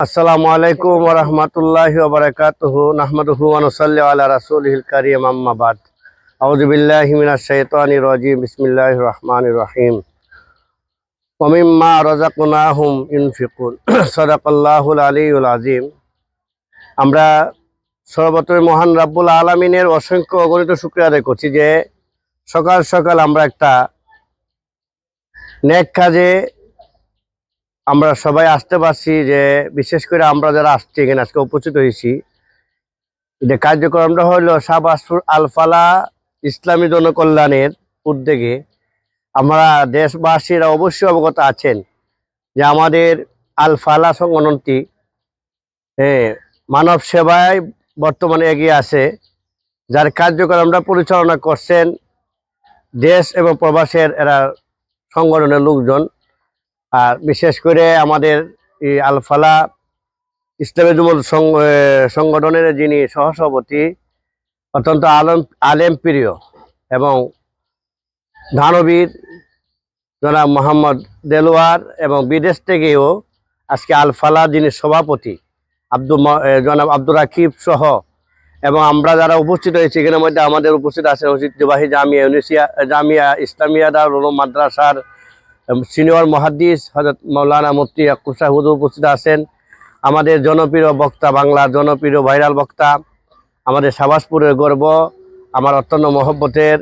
আসসালামু আলাইকুম রহমতুল্লাহ বারকাতুহু, নাহমাদুহু ওয়ানুসাল্লি আলা রাসূলিল কারীম, আম্মা বাদ। আউযু বিল্লাহি মিনাশ শাইতানির রাজিম, বিসমিল্লাহির রহমানির রহিম। ওয়া মিম্মা রাযাকনাহুম ইউনফিকুন সাদাকাল্লাহুল আলিয়্যুল আযীম। আমরা সর্বত্র মহান রাব্বুল আলামিনের অসংখ্য অগণিত শুকরিয়া আদায় করছি যে সকাল সকাল আমরা একটা নেক কাজে আমরা সবাই আসতে পারছি যে, বিশেষ করে আমরা যারা আসছি এখানে, আজকে উপস্থিত হয়েছি, যে কার্যক্রমটা হলো শাহবাসপুর আলফালা ইসলামী জনকল্যাণের উদ্যোগে। আমরা দেশবাসীরা অবশ্যই অবগত আছেন যে আমাদের আলফালা সংগঠনটি হ্যাঁ মানব সেবায় বর্তমানে এগিয়ে আছে, যার কার্যক্রমটা পরিচালনা করছেন দেশ এবং প্রবাসের এরা সংগঠনের লোকজন। আর বিশেষ করে আমাদের এই আলফালা ইসলামী যুবক সংগঠনের যিনি সহসভাপতি, অত্যন্ত আলম আলেম প্রিয় এবং ধানবীর জনাব মোহাম্মদ দেলোয়ার এবং বিদেশ থেকেও আজকে আলফালা যিনি সভাপতি, আব্দুল জনাব আব্দুর রাকিব সহ এবং আমরা যারা উপস্থিত হয়েছি, এখানের মধ্যে আমাদের উপস্থিত আছেন ঐতিহ্যবাহী জামিয়া ইউনিসিয়া জামিয়া ইসলামিয়া দারুল মাদ্রাসার সিনিয়র মহাদ্দিস হজরত মৌলানা মুফতি আকুসা হুজুর উপস্থিত আছেন। আমাদের জনপ্রিয় বক্তা, বাংলার জনপ্রিয় ভাইরাল বক্তা, আমাদের সাবাসপুরের গর্ব, আমার অত্যন্ত মহব্বতের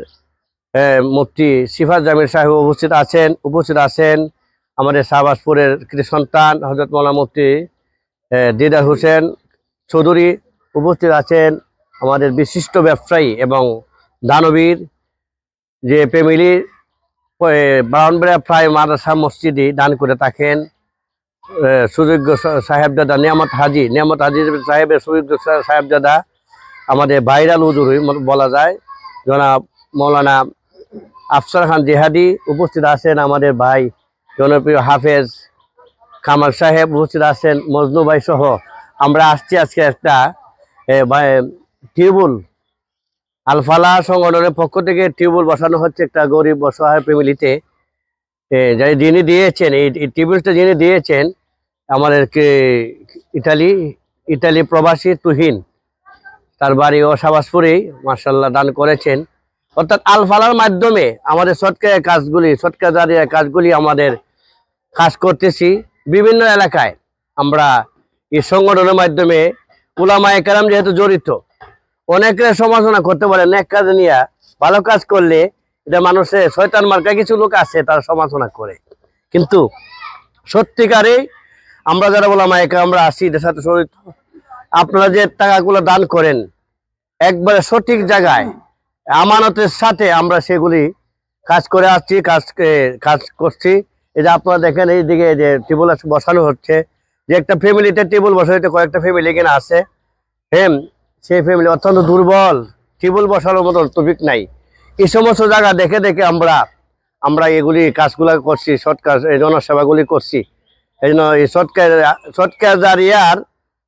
মুফতি সিফাত জামির সাহেব উপস্থিত আছেন উপস্থিত আছেন আমাদের শাহবাজপুরের কৃতি সন্তান হজরত মৌলানা মুফতি দিদার হোসেন চৌধুরী উপস্থিত আছেন, আমাদের বিশিষ্ট ব্যবসায়ী এবং দানবীর যে ফ্যামিলি ব্রাউনবেড়া প্রায় মাদ্রাসা মসজিদে দান করে থাকেন। সুযোগ্য সাহেবজাদা নিয়ামত হাজি নিয়ামত হাজি সাহেবের সুযোগ্য সাহেবজাদা আমাদের ভাইরাল হুজুরই বলা যায়। জনাব মৌলানা আফসার খান জেহাদি উপস্থিত আছেন আমাদের ভাই জনপ্রিয় হাফেজ কামাল সাহেব উপস্থিত আছেন, মজনু ভাই সহ। আমরা আসছি আজকে একটা টিউবুল আলফালা সংগঠনের পক্ষ থেকে টিউবওয়েল বসানো হচ্ছে একটা গরিব অসহায় ফ্যামিলিতে। যাই যিনি দিয়েছেন, এই টিউবওয়েলটা যিনি দিয়েছেন, আমাদের কে ইটালি ইটালি প্রবাসী তুহিন, তার বাড়ি ও সাবাসপুরেই মার্শাল্লাহ দান করেছেন। অর্থাৎ আলফালার মাধ্যমে আমাদের সৎকার কাজগুলি সৎকার জারিয়া কাজগুলি আমাদের কাজ করতেছি। বিভিন্ন এলাকায় আমরা এই সংগঠনের মাধ্যমে উলামা একরাম যেহেতু জড়িত অনেকে সমালোচনা করতে পারে, নেক কাজ নিয়ে ভালো কাজ করলে এটা মানুষের শয়তান মার্কা কিছু লোক আছে, তারা সমালোচনা করে। কিন্তু সত্যিকারে আমরা যারা বললাম একে আমরা আসি এদের সাথে আপনারা যে টাকাগুলো দান করেন, একবারে সঠিক জায়গায়, আমানতের সাথে আমরা সেগুলি কাজ করে আসছি, কাজ কাজ করছি। এই যে আপনারা দেখেন, এইদিকে যে টেবিল বসানো হচ্ছে। যে একটা ফ্যামিলিতে টেবিল হচ্ছে কয়েকটা ফ্যামিলি এখানে আছে। হ্যাঁ সেই ফ্যামিলি অত্যন্ত দুর্বল টিবল বসানোর মতো টপিক নাই। এই সমস্ত জায়গা দেখে দেখে আমরা আমরা এগুলি কাজগুলো করছি কাজ এই জনসেবাগুলি করছি। এই জন্য এই শর্টকার শর্টকার জারিয়ার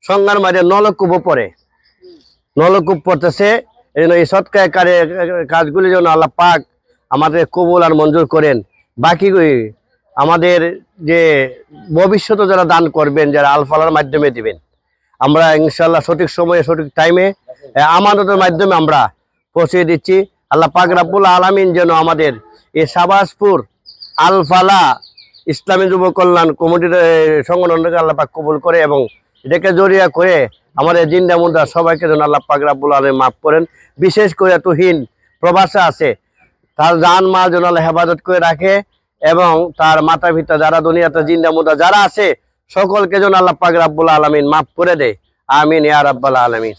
সংজ্ঞার মাঝে নলকূপ পড়ে নলকূপ পড়তেছে, এই জন্য এই শর্টকার কাজগুলি যেন আল্লাহ পাক আমাদের কবুল আর মঞ্জুর করেন। বাকি আমাদের যে ভবিষ্যতে যারা দান করবেন, যারা আলফালার মাধ্যমে দিবেন। আমরা ইনশাল্লাহ সঠিক সময়ে, সঠিক টাইমে আমানতের মাধ্যমে আমরা পৌঁছে দিচ্ছি। আল্লাহ পাক রাব্বুল আলামিন যেন আমাদের এই সাবাসপুর আলফালা ইসলামী যুব কল্যাণ কমিটির সংগঠনটাকে আল্লাহ পাক কবুল করে এবং এটাকে জড়িয়া করে আমাদের জিন্দা মুন্দা সবাইকে যেন আল্লাহ পাক রাব্বুল আলামিন মাফ করেন। বিশেষ করে তুহিন প্রবাসে আছে, তার জান মাল যেন আল্লাহ হেফাজত করে রাখে এবং তার মাতা পিতা যারা দুনিয়াতে জিন্দা মুন্দা যারা আছে সকলকে যেন আল্লাহ পাক রাব্বুল আলামিন মাফ করে দেয় আমিন ইয়া আব্বাল আলামিন।